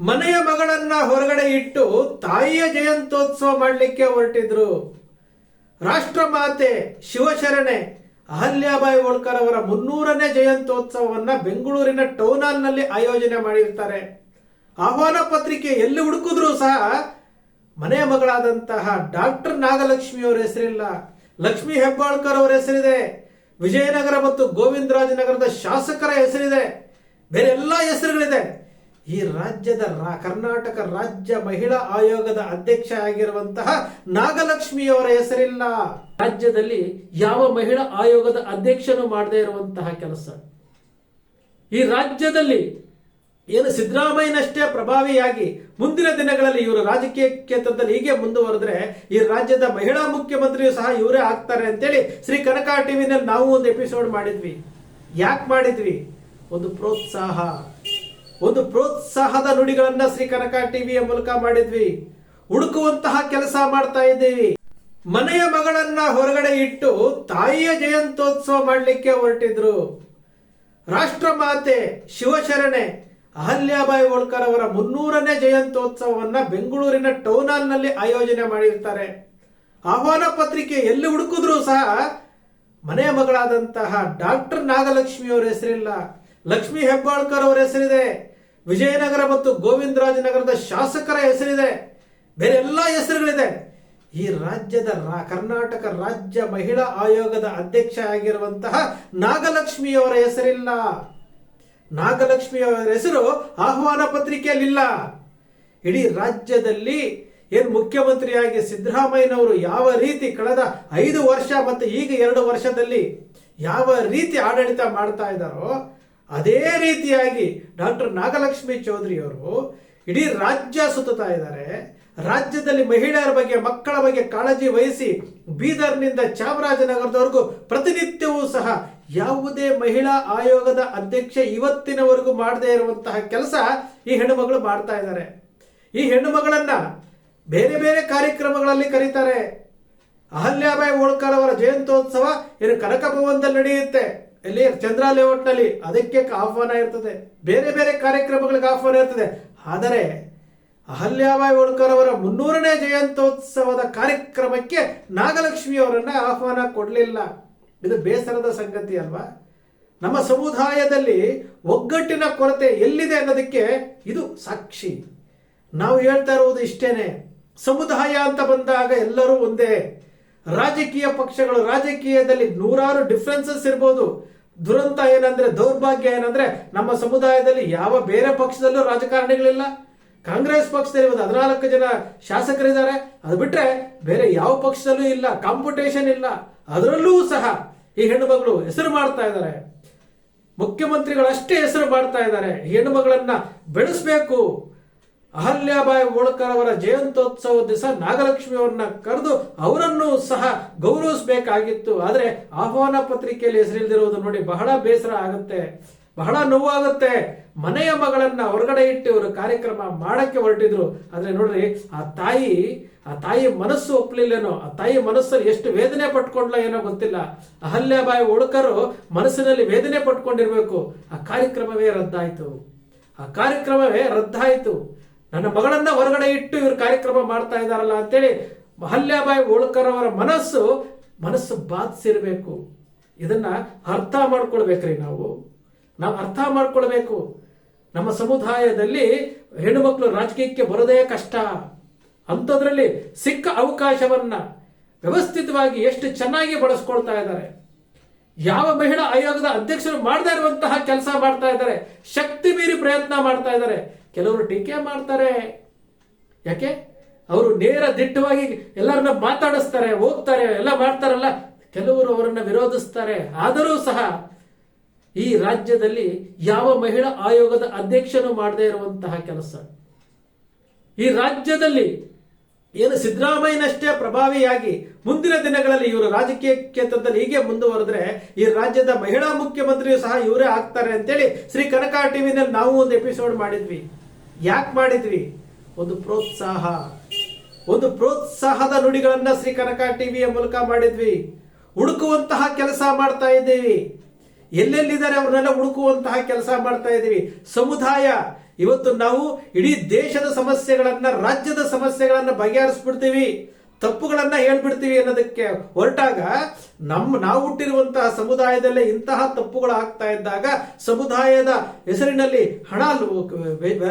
ಮನೆಯ ಮಗಳನ್ನ ಹೊರಗಡೆ ಇಟ್ಟು ತಾಯಿಯ ಜಯಂತ್ಯೋತ್ಸವ ಮಾಡಲಿಕ್ಕೆ ಹೊರಟಿದ್ರು. ರಾಷ್ಟ್ರಮಾತೆ ಶಿವಶರಣೆ ಅಹಲ್ಯಾಬಾಯಿ ಹೋಳ್ಕರ್ ಅವರ ಮುನ್ನೂರನೇ ಜಯಂತೋತ್ಸವವನ್ನ ಬೆಂಗಳೂರಿನ ಟೌನ್ ಹಾಲ್ನಲ್ಲಿ ಆಯೋಜನೆ ಮಾಡಿರ್ತಾರೆ. ಆಹ್ವಾನ ಪತ್ರಿಕೆ ಎಲ್ಲಿ ಹುಡುಕಿದ್ರು ಸಹ ಮನೆಯ ಮಗಳಾದಂತಹ ಡಾಕ್ಟರ್ ನಾಗಲಕ್ಷ್ಮಿ ಅವರ ಹೆಸರಿಲ್ಲ. ಲಕ್ಷ್ಮಿ ಹೆಬ್ಬಾಳ್ಕರ್ ಅವರ ಹೆಸರಿದೆ. ವಿಜಯನಗರ ಮತ್ತು ಗೋವಿಂದರಾಜನಗರದ ಶಾಸಕರ ಹೆಸರಿದೆ. ಬೇರೆ ಎಲ್ಲ ಹೆಸರುಗಳಿದೆ. ಈ ರಾಜ್ಯದ ಕರ್ನಾಟಕ ರಾಜ್ಯ ಮಹಿಳಾ ಆಯೋಗದ ಅಧ್ಯಕ್ಷ ಆಗಿರುವಂತಹ ನಾಗಲಕ್ಷ್ಮಿಯವರ ಹೆಸರಿಲ್ಲ. ರಾಜ್ಯದಲ್ಲಿ ಯಾವ ಮಹಿಳಾ ಆಯೋಗದ ಅಧ್ಯಕ್ಷನು ಮಾಡದೇ ಇರುವಂತಹ ಕೆಲಸ. ಈ ರಾಜ್ಯದಲ್ಲಿ ಏನು ಸಿದ್ದರಾಮಯ್ಯನಷ್ಟೇ ಪ್ರಭಾವಿಯಾಗಿ ಮುಂದಿನ ದಿನಗಳಲ್ಲಿ ಇವರು ರಾಜಕೀಯ ಕ್ಷೇತ್ರದಲ್ಲಿ ಹೀಗೆ ಮುಂದುವರೆದ್ರೆ ಈ ರಾಜ್ಯದ ಮಹಿಳಾ ಮುಖ್ಯಮಂತ್ರಿಯು ಸಹ ಇವರೇ ಆಗ್ತಾರೆ ಅಂತೇಳಿ ಶ್ರೀ ಕನಕ ಟಿವಿನಲ್ಲಿ ನಾವು ಒಂದು ಎಪಿಸೋಡ್ ಮಾಡಿದ್ವಿ. ಯಾಕೆ ಮಾಡಿದ್ವಿ? ಒಂದು ಪ್ರೋತ್ಸಾಹ. ಒಂದು ಪ್ರೋತ್ಸಾಹದ ನುಡಿಗಳನ್ನ ಶ್ರೀ ಕನಕ ಟಿವಿಯ ಮೂಲಕ ಮಾಡಿದ್ವಿ. ಹುಡುಕುವಂತಹ ಕೆಲಸ ಮಾಡ್ತಾ ಇದ್ದೀವಿ. ಮನೆಯ ಮಗಳನ್ನ ಹೊರಗಡೆ ಇಟ್ಟು ತಾಯಿಯ ಜಯಂತ್ಯೋತ್ಸವ ಮಾಡಲಿಕ್ಕೆ ಹೊರಟಿದ್ರು. ರಾಷ್ಟ್ರಮಾತೆ ಶಿವಶರಣೆ ಅಹಲ್ಯಾಬಾಯಿ ಹೋಳ್ಕರ್ ಅವರ ಮುನ್ನೂರನೇ ಜಯಂತ್ಯೋತ್ಸವವನ್ನ ಬೆಂಗಳೂರಿನ ಟೌನ್ ಹಾಲ್ ಆಯೋಜನೆ ಮಾಡಿರ್ತಾರೆ. ಆಹ್ವಾನ ಪತ್ರಿಕೆ ಎಲ್ಲಿ ಹುಡುಕಿದ್ರು ಸಹ ಮನೆಯ ಮಗಳಾದಂತಹ ಡಾಕ್ಟರ್ ನಾಗಲಕ್ಷ್ಮಿ ಅವರ ಹೆಸರಿಲ್ಲ. ಲಕ್ಷ್ಮಿ ಹೆಬ್ಬಾಳ್ಕರ್ ಅವರ ಹೆಸರಿದೆ. ವಿಜಯನಗರ ಮತ್ತು ಗೋವಿಂದರಾಜನಗರದ ಶಾಸಕರ ಹೆಸರಿದೆ. ಬೇರೆ ಎಲ್ಲ ಹೆಸರುಗಳಿದೆ. ಈ ರಾಜ್ಯದ ಕರ್ನಾಟಕ ರಾಜ್ಯ ಮಹಿಳಾ ಆಯೋಗದ ಅಧ್ಯಕ್ಷ ಆಗಿರುವಂತಹ ನಾಗಲಕ್ಷ್ಮಿಯವರ ಹೆಸರಿಲ್ಲ. ನಾಗಲಕ್ಷ್ಮಿಯವರ ಹೆಸರು ಆಹ್ವಾನ ಪತ್ರಿಕೆಯಲ್ಲಿಲ್ಲ. ಇಡೀ ರಾಜ್ಯದಲ್ಲಿ ಏನು ಮುಖ್ಯಮಂತ್ರಿಯಾಗಿ ಸಿದ್ದರಾಮಯ್ಯನವರು ಯಾವ ರೀತಿ ಕಳೆದ ಐದು ವರ್ಷ ಮತ್ತು ಈಗ ಎರಡು ವರ್ಷದಲ್ಲಿ ಯಾವ ರೀತಿ ಆಡಳಿತ ಮಾಡ್ತಾ ಇದ್ದಾರೋ ಅದೇ ರೀತಿಯಾಗಿ ಡಾಕ್ಟರ್ ನಾಗಲಕ್ಷ್ಮಿ ಚೌಧರಿ ಅವರು ಇಡೀ ರಾಜ್ಯ ಸುತ್ತಾ ಇದ್ದಾರೆ. ರಾಜ್ಯದಲ್ಲಿ ಮಹಿಳೆಯರ ಬಗ್ಗೆ, ಮಕ್ಕಳ ಬಗ್ಗೆ ಕಾಳಜಿ ವಹಿಸಿ ಬೀದರ್ನಿಂದ ಚಾಮರಾಜನಗರದವರೆಗೂ ಪ್ರತಿನಿತ್ಯವೂ ಸಹ ಯಾವುದೇ ಮಹಿಳಾ ಆಯೋಗದ ಅಧ್ಯಕ್ಷ ಇವತ್ತಿನವರೆಗೂ ಮಾಡದೇ ಇರುವಂತಹ ಕೆಲಸ ಈ ಹೆಣ್ಣುಮಗಳು ಮಾಡ್ತಾ ಇದ್ದಾರೆ. ಈ ಹೆಣ್ಣುಮಗಳನ್ನ ಬೇರೆ ಬೇರೆ ಕಾರ್ಯಕ್ರಮಗಳಲ್ಲಿ ಕರೀತಾರೆ. ಅಹಲ್ಯಾಬಾಯಿ ಹೋಳ್ಕರ್ ಅವರ ಜಯಂತ್ಯೋತ್ಸವ ಏನು ಕನಕ ಭವನದಲ್ಲಿ ನಡೆಯುತ್ತೆ. ಇಲ್ಲಿ ಚಂದ್ರ ಲೇಔಟ್ನಲ್ಲಿ ಅದಕ್ಕೆ ಆಹ್ವಾನ ಇರ್ತದೆ. ಬೇರೆ ಬೇರೆ ಕಾರ್ಯಕ್ರಮಗಳಿಗೆ ಆಹ್ವಾನ ಇರ್ತದೆ. ಆದರೆ ಅಹಲ್ಯಾಬಾಯಿ ಹೋಳ್ಕರ್ ಅವರ ಮುನ್ನೂರನೇ ಜಯಂತ್ಯೋತ್ಸವದ ಕಾರ್ಯಕ್ರಮಕ್ಕೆ ನಾಗಲಕ್ಷ್ಮಿ ಅವರನ್ನ ಆಹ್ವಾನ ಕೊಡಲಿಲ್ಲ. ಇದು ಬೇಸರದ ಸಂಗತಿ ಅಲ್ವಾ? ನಮ್ಮ ಸಮುದಾಯದಲ್ಲಿ ಒಗ್ಗಟ್ಟಿನ ಕೊರತೆ ಎಲ್ಲಿದೆ ಅನ್ನೋದಕ್ಕೆ ಇದು ಸಾಕ್ಷಿ. ನಾವು ಹೇಳ್ತಾ ಇರುವುದು ಇಷ್ಟೇನೆ. ಸಮುದಾಯ ಅಂತ ಬಂದಾಗ ಎಲ್ಲರೂ ಒಂದೇ. ರಾಜಕೀಯ ಪಕ್ಷಗಳು ರಾಜಕೀಯದಲ್ಲಿ ನೂರಾರು ಡಿಫ್ರೆನ್ಸಸ್ ಇರ್ಬೋದು. ದುರಂತ ಏನಂದ್ರೆ, ದೌರ್ಭಾಗ್ಯ ಏನಂದ್ರೆ, ನಮ್ಮ ಸಮುದಾಯದಲ್ಲಿ ಯಾವ ಬೇರೆ ಪಕ್ಷದಲ್ಲೂ ರಾಜಕಾರಣಿಗಳಿಲ್ಲ. ಕಾಂಗ್ರೆಸ್ ಪಕ್ಷದಲ್ಲಿ ಒಂದು ಹದಿನಾಲ್ಕು ಜನ ಶಾಸಕರಿದ್ದಾರೆ. ಅದು ಬಿಟ್ರೆ ಬೇರೆ ಯಾವ ಪಕ್ಷದಲ್ಲೂ ಇಲ್ಲ ಕಾಂಪಿಟೇಷನ್ ಇಲ್ಲ. ಅದರಲ್ಲೂ ಸಹ ಈ ಹೆಣ್ಣು ಮಗಳು ಹೆಸರು ಮಾಡ್ತಾ ಇದ್ದಾರೆ. ಮುಖ್ಯಮಂತ್ರಿಗಳಷ್ಟೇ ಹೆಸರು ಮಾಡ್ತಾ ಇದ್ದಾರೆ. ಹೆಣ್ಣು ಮಗಳನ್ನ ಬೆಳೆಸಬೇಕು. ಅಹಲ್ಯಾಬಾಯಿ ಹೋಳ್ಕರ್ ಅವರ ಜಯಂತ್ಯೋತ್ಸವ ದಿವಸ ನಾಗಲಕ್ಷ್ಮಿ ಅವರನ್ನ ಕರೆದು ಅವರನ್ನು ಸಹ ಗೌರವಿಸಬೇಕಾಗಿತ್ತು. ಆದರೆ ಆಹ್ವಾನ ಪತ್ರಿಕೆಯಲ್ಲಿ ಹೆಸರಿಲ್ದಿರುವುದು ನೋಡಿ ಬಹಳ ಬೇಸರ ಆಗುತ್ತೆ. ಬಹಳ ನೋವಾಗುತ್ತೆ. ಮನೆಯ ಮಗಳನ್ನ ಹೊರಗಡೆ ಇಟ್ಟು ಇವರು ಕಾರ್ಯಕ್ರಮ ಮಾಡಕ್ಕೆ ಹೊರಟಿದ್ರು. ಆದ್ರೆ ನೋಡ್ರಿ, ಆ ತಾಯಿ ಆ ತಾಯಿ ಮನಸ್ಸು ಒಪ್ಪಲಿಲ್ಲೇನೋ ಆ ತಾಯಿ ಮನಸ್ಸಲ್ಲಿ ಎಷ್ಟು ವೇದನೆ ಪಟ್ಕೊಂಡ್ಲ ಏನೋ ಗೊತ್ತಿಲ್ಲ. ಅಹಲ್ಯಾಬಾಯಿ ಹೋಳ್ಕರು ಮನಸ್ಸಿನಲ್ಲಿ ವೇದನೆ ಪಟ್ಕೊಂಡಿರ್ಬೇಕು. ಆ ಕಾರ್ಯಕ್ರಮವೇ ರದ್ದಾಯ್ತು. ಆ ಕಾರ್ಯಕ್ರಮವೇ ರದ್ದಾಯಿತು. ನನ್ನ ಮಗಳನ್ನ ಹೊರಗಡೆ ಇಟ್ಟು ಇವರು ಕಾರ್ಯಕ್ರಮ ಮಾಡ್ತಾ ಇದ್ದಾರಲ್ಲ ಅಂತೇಳಿ ಮಹಲ್ಯಾಬಾಯಿ ಹೋಳ್ಕರ್ ಅವರ ಮನಸ್ಸು ಮನಸ್ಸು ಬಾಧಿಸಿರ್ಬೇಕು ಇದನ್ನ ಅರ್ಥ ಮಾಡ್ಕೊಳ್ಬೇಕ್ರಿ ನಾವು. ನಾವು ಅರ್ಥ ಮಾಡ್ಕೊಳ್ಬೇಕು. ನಮ್ಮ ಸಮುದಾಯದಲ್ಲಿ ಹೆಣ್ಣುಮಕ್ಕಳು ರಾಜಕೀಯಕ್ಕೆ ಬರೋದೇ ಕಷ್ಟ. ಅಂಥದ್ರಲ್ಲಿ ಸಿಕ್ಕ ಅವಕಾಶವನ್ನ ವ್ಯವಸ್ಥಿತವಾಗಿ ಎಷ್ಟು ಚೆನ್ನಾಗಿ ಬಳಸ್ಕೊಳ್ತಾ ಇದ್ದಾರೆ. ಯಾವ ಮಹಿಳಾ ಆಯೋಗದ ಅಧ್ಯಕ್ಷರು ಮಾಡದೇ ಇರುವಂತಹ ಕೆಲಸ ಮಾಡ್ತಾ ಇದ್ದಾರೆ. ಶಕ್ತಿ ಮೀರಿ ಪ್ರಯತ್ನ ಮಾಡ್ತಾ ಇದ್ದಾರೆ. ಕೆಲವರು ಟೀಕೆ ಮಾಡ್ತಾರೆ. ಯಾಕೆ? ಅವರು ನೇರ ದಿಟ್ಟವಾಗಿ ಎಲ್ಲರನ್ನ ಮಾತಾಡಿಸ್ತಾರೆ, ಹೋಗ್ತಾರೆ, ಎಲ್ಲ ಮಾಡ್ತಾರಲ್ಲ. ಕೆಲವರು ಅವರನ್ನು ವಿರೋಧಿಸ್ತಾರೆ. ಆದರೂ ಸಹ ಈ ರಾಜ್ಯದಲ್ಲಿ ಯಾವ ಮಹಿಳಾ ಆಯೋಗದ ಅಧ್ಯಕ್ಷನು ಮಾಡದೇ ಇರುವಂತಹ ಕೆಲಸ. ಈ ರಾಜ್ಯದಲ್ಲಿ ಏನು ಸಿದ್ದರಾಮಯ್ಯನಷ್ಟೇ ಪ್ರಭಾವಿಯಾಗಿ ಮುಂದಿನ ದಿನಗಳಲ್ಲಿ ಇವರು ರಾಜಕೀಯ ಕ್ಷೇತ್ರದಲ್ಲಿ ಹೀಗೆ ಮುಂದುವರೆದ್ರೆ ಈ ರಾಜ್ಯದ ಮಹಿಳಾ ಮುಖ್ಯಮಂತ್ರಿಯು ಸಹ ಇವರೇ ಆಗ್ತಾರೆ ಅಂತೇಳಿ ಶ್ರೀ ಕನಕ ಟಿವಿನಲ್ಲಿ ನಾವು ಒಂದು ಎಪಿಸೋಡ್ ಮಾಡಿದ್ವಿ. ಯಾಕೆ ಮಾಡಿದ್ವಿ? ಒಂದು ಪ್ರೋತ್ಸಾಹ. ಒಂದು ಪ್ರೋತ್ಸಾಹದ ನುಡಿಗಳನ್ನ ಶ್ರೀ ಕನಕ ಟಿವಿಯ ಮೂಲಕ ಮಾಡಿದ್ವಿ. ಹುಡುಕುವಂತಹ ಕೆಲಸ ಮಾಡ್ತಾ ಇದ್ದೀವಿ. ಎಲ್ಲೆಲ್ಲಿದ್ದಾರೆ ಅವ್ರನ್ನೆಲ್ಲ ಹುಡುಕುವಂತಹ ಕೆಲಸ ಮಾಡ್ತಾ ಇದ್ದೀವಿ. ಸಮುದಾಯ, ಇವತ್ತು ನಾವು ಇಡೀ ದೇಶದ ಸಮಸ್ಯೆಗಳನ್ನ, ರಾಜ್ಯದ ಸಮಸ್ಯೆಗಳನ್ನ ಬಗೆಹರಿಸ್ಬಿಡ್ತೀವಿ. ತಪ್ಪುಗಳನ್ನ ಹೇಳ್ಬಿಡ್ತೀವಿ ಅನ್ನೋದಕ್ಕೆ ಹೊರಟಾಗ ನಮ್ಮ ನಾವು ಹುಟ್ಟಿರುವಂತಹ ಸಮುದಾಯದಲ್ಲೇ ಇಂತಹ ತಪ್ಪುಗಳು ಆಗ್ತಾ ಇದ್ದಾಗ ಸಮುದಾಯದ ಹೆಸರಿನಲ್ಲಿ ಹಣ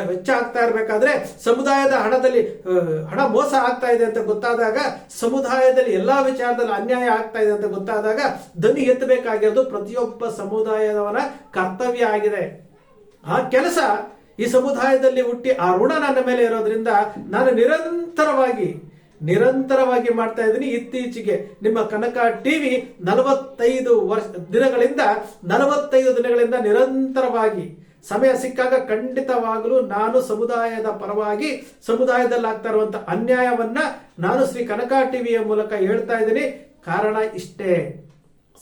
ವೆಚ್ಚ ಆಗ್ತಾ ಇರಬೇಕಾದ್ರೆ ಸಮುದಾಯದ ಹಣದಲ್ಲಿ ಹಣ ಮೋಸ ಆಗ್ತಾ ಇದೆ ಅಂತ ಗೊತ್ತಾದಾಗ ಸಮುದಾಯದಲ್ಲಿ ಎಲ್ಲಾ ವಿಚಾರದಲ್ಲಿ ಅನ್ಯಾಯ ಆಗ್ತಾ ಇದೆ ಅಂತ ಗೊತ್ತಾದಾಗ ದನಿ ಎತ್ತಬೇಕಾಗಿರೋದು ಪ್ರತಿಯೊಬ್ಬ ಸಮುದಾಯದವನ ಕರ್ತವ್ಯ ಆಗಿದೆ. ಆ ಕೆಲಸ ಈ ಸಮುದಾಯದಲ್ಲಿ ಹುಟ್ಟಿ ಆ ಋಣ ನನ್ನ ಮೇಲೆ ಇರೋದ್ರಿಂದ ನಾನು ನಿರಂತರವಾಗಿ ನಿರಂತರವಾಗಿ ಮಾಡ್ತಾ ಇದ್ದೀನಿ. ಇತ್ತೀಚೆಗೆ ನಿಮ್ಮ ಕನಕ ಟಿವಿ ನಲವತ್ತೈದು ವರ್ಷ ದಿನಗಳಿಂದ ನಲವತ್ತೈದು ದಿನಗಳಿಂದ ನಿರಂತರವಾಗಿ ಸಮಯ ಸಿಕ್ಕಾಗ ಖಂಡಿತವಾಗಲೂ ನಾನು ಸಮುದಾಯದ ಪರವಾಗಿ ಸಮುದಾಯದಲ್ಲಿ ಆಗ್ತಾ ಇರುವಂತಹ ಅನ್ಯಾಯವನ್ನ ನಾನು ಶ್ರೀ ಕನಕ ಟಿವಿಯ ಮೂಲಕ ಹೇಳ್ತಾ ಇದ್ದೀನಿ. ಕಾರಣ ಇಷ್ಟೇ.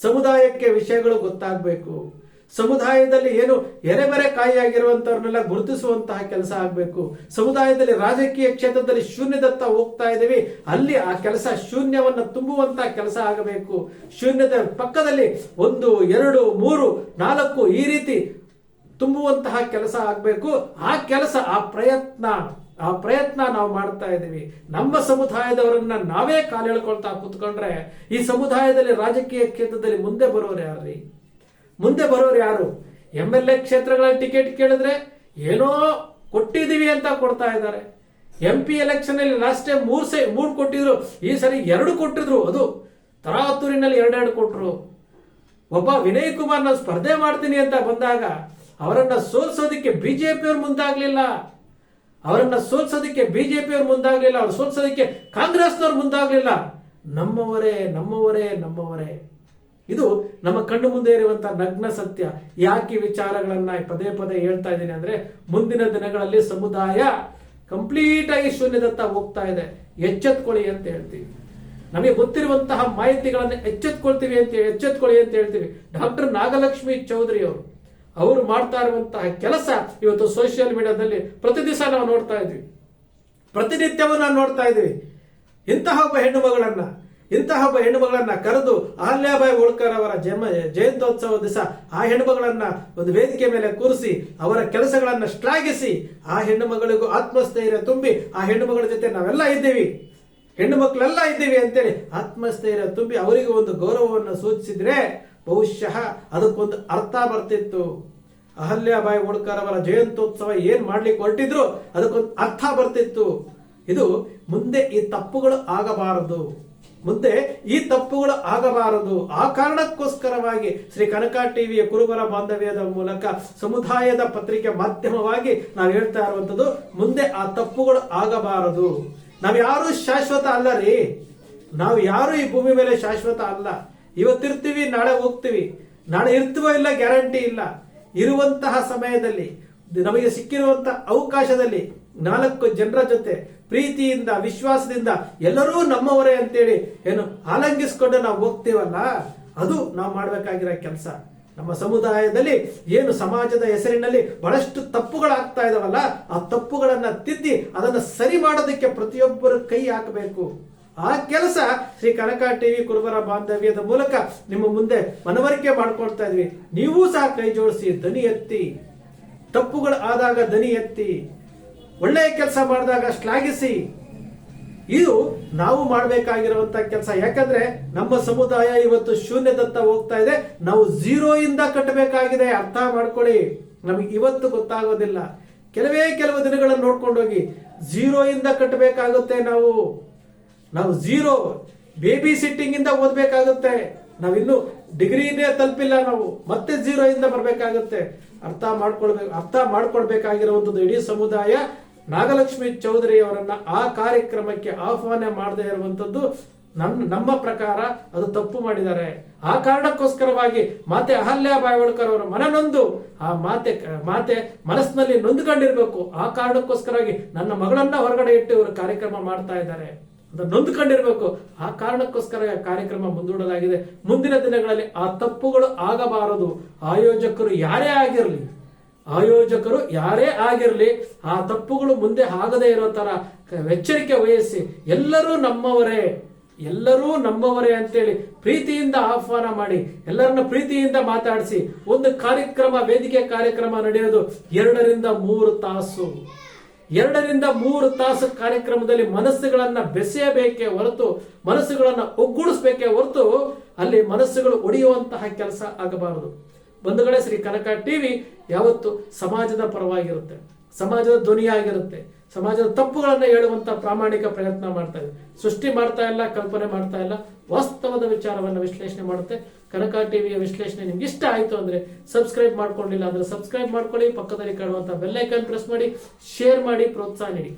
ಸಮುದಾಯಕ್ಕೆ ವಿಷಯಗಳು ಗೊತ್ತಾಗಬೇಕು. ಸಮುದಾಯದಲ್ಲಿ ಏನು ಎರೆಮರೆ ಕಾಯಿಯಾಗಿರುವಂತವ್ರನ್ನೆಲ್ಲ ಗುರುತಿಸುವಂತಹ ಕೆಲಸ ಆಗಬೇಕು. ಸಮುದಾಯದಲ್ಲಿ ರಾಜಕೀಯ ಕ್ಷೇತ್ರದಲ್ಲಿ ಶೂನ್ಯದತ್ತ ಹೋಗ್ತಾ ಇದ್ದೀವಿ. ಅಲ್ಲಿ ಆ ಕೆಲಸ ಶೂನ್ಯವನ್ನ ತುಂಬುವಂತಹ ಕೆಲಸ ಆಗಬೇಕು. ಶೂನ್ಯದ ಪಕ್ಕದಲ್ಲಿ ಒಂದು, ಎರಡು, ಮೂರು, ನಾಲ್ಕು ಈ ರೀತಿ ತುಂಬುವಂತಹ ಕೆಲಸ ಆಗಬೇಕು. ಆ ಕೆಲಸ, ಆ ಪ್ರಯತ್ನ ಆ ಪ್ರಯತ್ನ ನಾವು ಮಾಡ್ತಾ ಇದ್ದೀವಿ. ನಮ್ಮ ಸಮುದಾಯದವರನ್ನ ನಾವೇ ಕಾಲೆಳ್ಕೊಳ್ತಾ ಕೂತ್ಕೊಂಡ್ರೆ ಈ ಸಮುದಾಯದಲ್ಲಿ ರಾಜಕೀಯ ಕ್ಷೇತ್ರದಲ್ಲಿ ಮುಂದೆ ಬರೋರು ಯಾರ್ರಿ? ಮುಂದೆ ಬರೋರು ಯಾರು? ಎಂ ಎಲ್ ಎ ಕ್ಷೇತ್ರಗಳಲ್ಲಿ ಟಿಕೆಟ್ ಕೇಳಿದ್ರೆ ಏನೋ ಕೊಟ್ಟಿದೀವಿ ಅಂತ ಕೊಡ್ತಾ ಇದ್ದಾರೆ. ಎಂ ಪಿ ಎಲೆಕ್ಷನ್ ಅಲ್ಲಿ ಲಾಸ್ಟ್ ಟೈಮ್ ಮೂರ್ ಸೈ, ಮೂರ್ ಕೊಟ್ಟಿದ್ರು. ಈ ಸರಿ ಎರಡು ಕೊಟ್ಟಿದ್ರು. ಅದು ತರಾತೂರಿನಲ್ಲಿ ಎರಡೆರಡು ಕೊಟ್ಟರು ಒಬ್ಬ ವಿನಯ್ ಕುಮಾರ್ ನಾನು ಸ್ಪರ್ಧೆ ಮಾಡ್ತೀನಿ ಅಂತ ಬಂದಾಗ ಅವರನ್ನ ಸೋಲ್ಸೋದಕ್ಕೆ ಬಿಜೆಪಿಯವ್ರು ಮುಂದಾಗ್ಲಿಲ್ಲ. ಅವರನ್ನ ಸೋಲ್ಸೋದಕ್ಕೆ ಬಿಜೆಪಿಯವ್ರು ಮುಂದಾಗ್ಲಿಲ್ಲ. ಅವ್ರು ಸೋಲ್ಸೋದಕ್ಕೆ ಕಾಂಗ್ರೆಸ್ನವ್ರು ಮುಂದಾಗ್ಲಿಲ್ಲ. ನಮ್ಮವರೇ ನಮ್ಮವರೇ ನಮ್ಮವರೇ. ಇದು ನಮ್ಮ ಕಣ್ಣು ಮುಂದೆ ಇರುವಂತಹ ನಗ್ನ ಸತ್ಯ. ಯಾಕೆ ವಿಚಾರಗಳನ್ನ ಪದೇ ಪದೇ ಹೇಳ್ತಾ ಇದ್ದೀನಿ ಅಂದ್ರೆ ಮುಂದಿನ ದಿನಗಳಲ್ಲಿ ಸಮುದಾಯ ಕಂಪ್ಲೀಟ್ ಆಗಿ ಶೂನ್ಯದತ್ತ ಹೋಗ್ತಾ ಇದೆ. ಎಚ್ಚೆತ್ಕೊಳ್ಳಿ ಅಂತ ಹೇಳ್ತೀವಿ. ನಮಗೆ ಗೊತ್ತಿರುವಂತಹ ಮಾಹಿತಿಗಳನ್ನು ಎಚ್ಚೆತ್ಕೊಳ್ತೀವಿ ಅಂತ ಎಚ್ಚೆತ್ಕೊಳ್ಳಿ ಅಂತ ಹೇಳ್ತೀವಿ. ಡಾಕ್ಟರ್ ನಾಗಲಕ್ಷ್ಮಿ ಚೌಧರಿ ಅವರು ಅವರು ಮಾಡ್ತಾ ಇರುವಂತಹ ಕೆಲಸ ಇವತ್ತು ಸೋಷಿಯಲ್ ಮೀಡಿಯಾದಲ್ಲಿ ಪ್ರತಿ ದಿವಸ ನಾವು ನೋಡ್ತಾ ಇದ್ವಿ. ಪ್ರತಿನಿತ್ಯವೂ ನಾವು ನೋಡ್ತಾ ಇದ್ವಿ. ಇಂತಹ ಒಬ್ಬ ಹೆಣ್ಣು ಮಗಳನ್ನ ಇಂತಹ ಒಬ್ಬ ಹೆಣ್ಣು ಮಗಳನ್ನ ಕರೆದು ಅಹಲ್ಯಾಬಾಯಿ ಹೋಳ್ಕರ್ ಅವರ ಜನ್ಮ ಜಯಂತ್ಯೋತ್ಸವ ದಿವಸ ಆ ಹೆಣ್ಣು ಮಗಳನ್ನ ಒಂದು ವೇದಿಕೆ ಮೇಲೆ ಕೂರಿಸಿ, ಅವರ ಕೆಲಸಗಳನ್ನ ಶ್ಲಾಘಿಸಿ, ಆ ಹೆಣ್ಣು ಮಗಳಿಗೂ ಆತ್ಮಸ್ಥೈರ್ಯ ತುಂಬಿ, ಆ ಹೆಣ್ಣು ಮಗಳ ಜೊತೆ ನಾವೆಲ್ಲ ಇದ್ದೀವಿ. ಹೆಣ್ಣು ಮಕ್ಕಳೆಲ್ಲ ಇದ್ದೀವಿ ಅಂತೇಳಿ ಆತ್ಮಸ್ಥೈರ್ಯ ತುಂಬಿ ಅವರಿಗೆ ಒಂದು ಗೌರವವನ್ನು ಸೂಚಿಸಿದ್ರೆ ಬಹುಶಃ ಅದಕ್ಕೊಂದು ಅರ್ಥ ಬರ್ತಿತ್ತು. ಅಹಲ್ಯಾಬಾಯಿ ಹೋಳ್ಕರ್ ಅವರ ಜಯಂತ್ಯೋತ್ಸವ ಏನ್ ಮಾಡ್ಲಿಕ್ಕೆ ಹೊರಟಿದ್ರು ಅದಕ್ಕೊಂದು ಅರ್ಥ ಬರ್ತಿತ್ತು. ಇದು ಮುಂದೆ ಈ ತಪ್ಪುಗಳು ಆಗಬಾರದು. ಮುಂದೆ ಈ ತಪ್ಪುಗಳು ಆಗಬಾರದು. ಆ ಕಾರಣಕ್ಕೋಸ್ಕರವಾಗಿ ಶ್ರೀ ಕನಕ ಟಿವಿಯ ಕುರುಬರ ಬಾಂಧವ್ಯದ ಮೂಲಕ ಸಮುದಾಯದ ಪತ್ರಿಕೆ ಮಾಧ್ಯಮವಾಗಿ ನಾವು ಹೇಳ್ತಾ ಇರುವಂತದ್ದು ಮುಂದೆ ಆ ತಪ್ಪುಗಳು ಆಗಬಾರದು. ನಾವು ಯಾರು ಶಾಶ್ವತ ಅಲ್ಲ ರೀ. ನಾವು ಯಾರು ಈ ಭೂಮಿ ಮೇಲೆ ಶಾಶ್ವತ ಅಲ್ಲ. ಇವತ್ತಿರ್ತೀವಿ, ನಾಳೆ ಹೋಗ್ತೀವಿ. ನಾಳೆ ಇರ್ತೀವೋ ಇಲ್ಲ, ಗ್ಯಾರಂಟಿ ಇಲ್ಲ. ಇರುವಂತಹ ಸಮಯದಲ್ಲಿ ನಮಗೆ ಸಿಕ್ಕಿರುವಂತಹ ಅವಕಾಶದಲ್ಲಿ ನಾಲ್ಕು ಜನರ ಜೊತೆ ಪ್ರೀತಿಯಿಂದ, ವಿಶ್ವಾಸದಿಂದ ಎಲ್ಲರೂ ನಮ್ಮವರೇ ಅಂತೇಳಿ ಏನು ಆಲಂಗಿಸ್ಕೊಂಡು ನಾವು ಹೋಗ್ತೀವಲ್ಲ, ಅದು ನಾವು ಮಾಡಬೇಕಾಗಿರೋ ಕೆಲಸ. ನಮ್ಮ ಸಮುದಾಯದಲ್ಲಿ ಏನು ಸಮಾಜದ ಹೆಸರಿನಲ್ಲಿ ಬಹಳಷ್ಟು ತಪ್ಪುಗಳಾಗ್ತಾ ಇದಾವಲ್ಲ, ಆ ತಪ್ಪುಗಳನ್ನ ತಿದ್ದಿ ಅದನ್ನು ಸರಿ ಮಾಡೋದಕ್ಕೆ ಪ್ರತಿಯೊಬ್ಬರು ಕೈ ಹಾಕಬೇಕು. ಆ ಕೆಲಸ ಶ್ರೀ ಕನಕ ಟಿವಿ ಕುರುಬರ ಬಾಂಧವ್ಯದ ಮೂಲಕ ನಿಮ್ಮ ಮುಂದೆ ಮನವರಿಕೆ ಮಾಡ್ಕೊಳ್ತಾ ಇದ್ವಿ. ನೀವು ಸಹ ಕೈ ಜೋಡಿಸಿ ದನಿ ಎತ್ತಿ. ತಪ್ಪುಗಳು ಆದಾಗ ದನಿ ಎತ್ತಿ, ಒಳ್ಳೆಯ ಕೆಲಸ ಮಾಡಿದಾಗ ಶ್ಲಾಘಿಸಿ. ಇದು ನಾವು ಮಾಡಬೇಕಾಗಿರುವಂತಹ ಕೆಲಸ. ಯಾಕಂದ್ರೆ ನಮ್ಮ ಸಮುದಾಯ ಇವತ್ತು ಶೂನ್ಯದತ್ತ ಹೋಗ್ತಾ ಇದೆ. ನಾವು ಝೀರೋ ಇಂದ ಕಟ್ಟಬೇಕಾಗಿದೆ. ಅರ್ಥ ಮಾಡ್ಕೊಳ್ಳಿ. ನಮಗೆ ಇವತ್ತು ಗೊತ್ತಾಗೋದಿಲ್ಲ. ಕೆಲವೇ ಕೆಲವು ದಿನಗಳನ್ನು ನೋಡ್ಕೊಂಡೋಗಿ ಝೀರೋ ಇಂದ ಕಟ್ಟಬೇಕಾಗುತ್ತೆ ನಾವು. ನಾವು ಝೀರೋ ಬೇಬಿ ಸಿಟ್ಟಿಂಗ್ ಇಂದ ಓದ್ಬೇಕಾಗುತ್ತೆ. ನಾವಿನ್ನು ಡಿಗ್ರಿನೇ ತಲುಪಿಲ್ಲ ನಾವು. ಮತ್ತೆ ಝೀರೋ ಇಂದ ಬರಬೇಕಾಗುತ್ತೆ. ಅರ್ಥ ಮಾಡ್ಕೊಳ್ಬೇಕು ಅರ್ಥ ಮಾಡ್ಕೊಳ್ಬೇಕಾಗಿರುವಂತದ್ದು ಇಡೀ ಸಮುದಾಯ ನಾಗಲಕ್ಷ್ಮಿ ಚೌಧರಿ ಅವರನ್ನ ಆ ಕಾರ್ಯಕ್ರಮಕ್ಕೆ ಆಹ್ವಾನ ಮಾಡದೇ ಇರುವಂತದ್ದು ನನ್ನ ನಮ್ಮ ಪ್ರಕಾರ ಅದು ತಪ್ಪು ಮಾಡಿದ್ದಾರೆ. ಆ ಕಾರಣಕ್ಕೋಸ್ಕರವಾಗಿ ಮಾತೆ ಅಹಲ್ಯ ಬಾಯ್ವಳ್ಕರ್ ಅವರ ಮನನೊಂದು ಆ ಮಾತೆ ಮಾತೆ ಮನಸ್ಸಿನಲ್ಲಿ ನೊಂದ್ಕೊಂಡಿರ್ಬೇಕು. ಆ ಕಾರಣಕ್ಕೋಸ್ಕರವಾಗಿ ನನ್ನ ಮಗಳನ್ನ ಹೊರಗಡೆ ಇಟ್ಟು ಇವರು ಕಾರ್ಯಕ್ರಮ ಮಾಡ್ತಾ ಇದ್ದಾರೆ. ಅದು ನೊಂದ್ಕೊಂಡಿರ್ಬೇಕು. ಆ ಕಾರಣಕ್ಕೋಸ್ಕರ ಕಾರ್ಯಕ್ರಮ ಮುಂದೂಡಲಾಗಿದೆ. ಮುಂದಿನ ದಿನಗಳಲ್ಲಿ ಆ ತಪ್ಪುಗಳು ಆಗಬಾರದು. ಆಯೋಜಕರು ಯಾರೇ ಆಗಿರಲಿ, ಆಯೋಜಕರು ಯಾರೇ ಆಗಿರಲಿ, ಆ ತಪ್ಪುಗಳು ಮುಂದೆ ಆಗದೇ ಇರೋ ಕ- ಎಚ್ಚರಿಕೆ ವಹಿಸಿ, ಎಲ್ಲರೂ ನಮ್ಮವರೇ ಎಲ್ಲರೂ ನಮ್ಮವರೇ ಅಂತೇಳಿ ಪ್ರೀತಿಯಿಂದ ಆಹ್ವಾನ ಮಾಡಿ, ಎಲ್ಲರನ್ನ ಪ್ರೀತಿಯಿಂದ ಮಾತಾಡಿಸಿ, ಒಂದು ಕಾರ್ಯಕ್ರಮ, ವೇದಿಕೆ ಕಾರ್ಯಕ್ರಮ ನಡೆಯೋದು ಎರಡರಿಂದ ಮೂರು ತಾಸು. ಎರಡರಿಂದ ಮೂರು ತಾಸು ಕಾರ್ಯಕ್ರಮದಲ್ಲಿ ಮನಸ್ಸುಗಳನ್ನ ಬೆಸೆಯಬೇಕೇ ಹೊರತು, ಮನಸ್ಸುಗಳನ್ನ ಒಗ್ಗೂಡಿಸ್ಬೇಕೇ ಹೊರತು ಅಲ್ಲಿ ಮನಸ್ಸುಗಳು ಒಡೆಯುವಂತಹ ಕೆಲಸ ಆಗಬಾರದು. ಬಂಧುಗಳೇ, ಶ್ರೀ ಕನಕ ಟಿವಿ ಯಾವತ್ತು ಸಮಾಜದ ಪರವಾಗಿರುತ್ತೆ. ಸಮಾಜದ ಧ್ವನಿಯಾಗಿರುತ್ತೆ. ಸಮಾಜದ ತಪ್ಪುಗಳನ್ನು ಹೇಳುವಂತ ಪ್ರಾಮಾಣಿಕ ಪ್ರಯತ್ನ ಮಾಡ್ತಾ ಇದೆ. ಸೃಷ್ಟಿ ಮಾಡ್ತಾ ಇಲ್ಲ, ಕಲ್ಪನೆ ಮಾಡ್ತಾ ಇಲ್ಲ, ವಾಸ್ತವದ ವಿಚಾರವನ್ನು ವಿಶ್ಲೇಷಣೆ ಮಾಡುತ್ತೆ. ಕನಕ ಟಿವಿಯ ವಿಶ್ಲೇಷಣೆ ನಿಮ್ಗೆ ಇಷ್ಟ ಆಯ್ತು ಅಂದ್ರೆ ಸಬ್ಸ್ಕ್ರೈಬ್ ಮಾಡ್ಕೊಂಡಿಲ್ಲ ಅಂದ್ರೆ ಸಬ್ಸ್ಕ್ರೈಬ್ ಮಾಡ್ಕೊಳ್ಳಿ, ಪಕ್ಕದಲ್ಲಿ ಕಾಣುವಂತ ಬೆಲ್ಲೈಕನ್ ಪ್ರೆಸ್ ಮಾಡಿ ಶೇರ್ ಮಾಡಿ, ಪ್ರೋತ್ಸಾಹ ನೀಡಿ.